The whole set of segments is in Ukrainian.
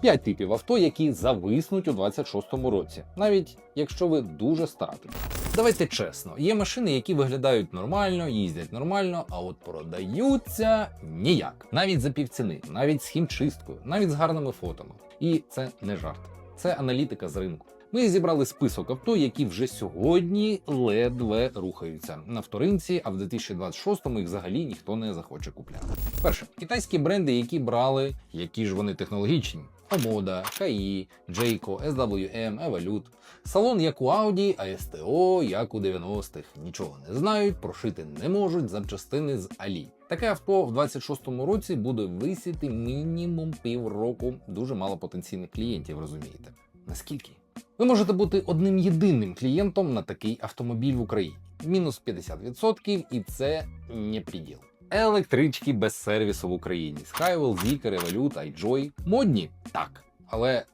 П'ять типів авто, які зависнуть у 26-му році, навіть якщо ви дуже старатимете. Давайте чесно, є машини, які виглядають нормально, їздять нормально, а от продаються ніяк. Навіть за півціни, навіть з хімчисткою, навіть з гарними фотами. І це не жарт, це аналітика з ринку. Ми зібрали список авто, які вже сьогодні ледве рухаються на вторинці, а в 2026-му їх взагалі ніхто не захоче купляти. Перше, китайські бренди, які брали, які ж вони технологічні. Омода, КАІ, Джейко, SWM, Evolut. Салон як у Audi, а СТО як у 90-х. Нічого не знають, прошити не можуть запчастини з Алі. Таке авто в 26-му році буде висіти мінімум півроку. Дуже мало потенційних клієнтів, розумієте? Наскільки? Ви можете бути одним єдиним клієнтом на такий автомобіль в Україні. Мінус 50% і це не приділ. Електрички без сервісу в Україні. Skywell, Zeekr, Evolut, iJoy. Модні? Так. Але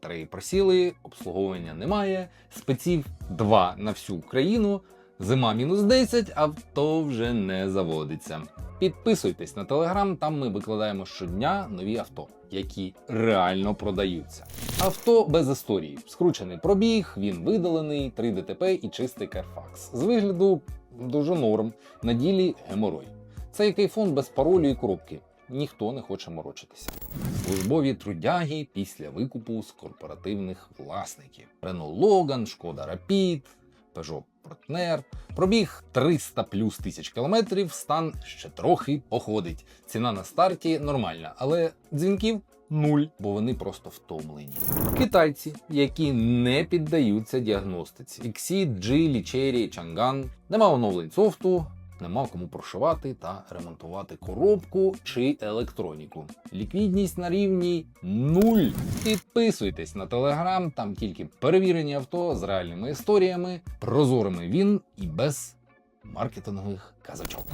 три просіли, обслуговування немає, спеців 2 на всю Україну. Зима мінус 10, авто вже не заводиться. Підписуйтесь на телеграм, там ми викладаємо щодня нові авто, які реально продаються. Авто без історії, скручений пробіг, він видалений, 3 ДТП і чистий Carfax. З вигляду дуже норм, на ділі геморой. Це як айфон без паролю і коробки. Ніхто не хоче морочитися. Службові трудяги після викупу з корпоративних власників. Renault Logan, Шкода Rapid, Peugeot Partner. Пробіг 300 плюс тисяч кілометрів, стан ще трохи походить. Ціна на старті нормальна, але дзвінків нуль, бо вони просто втомлені. Китайці, які не піддаються діагностиці. Exit, Geely, Cherry, Chang'an. Нема оновлень софту, нема кому прошивати та ремонтувати коробку чи електроніку. Ліквідність на рівні нуль. Підписуйтесь на телеграм, там тільки перевірені авто з реальними історіями, прозорими він і без маркетингових казачок.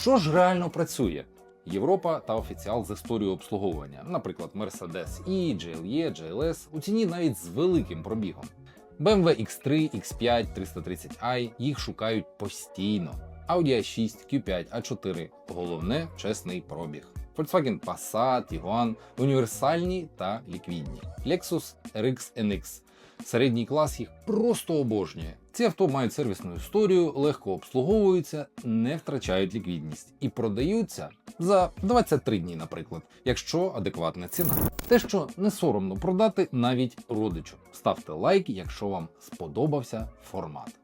Що ж реально працює? Європа та офіціал з історією обслуговування, наприклад, Mercedes E, GLE, GLS, у ціні навіть з великим пробігом. BMW X3, X5, 330i їх шукають постійно. Audi A6, Q5, A4 головне чесний пробіг. Volkswagen Passat, Tiguan універсальні та ліквідні. Lexus RX NX. Середній клас їх просто обожнює. Ці авто мають сервісну історію, легко обслуговуються, не втрачають ліквідність і продаються за 23 дні, наприклад, якщо адекватна ціна. Те, що не соромно продати навіть родичу. Ставте лайк, якщо вам сподобався формат.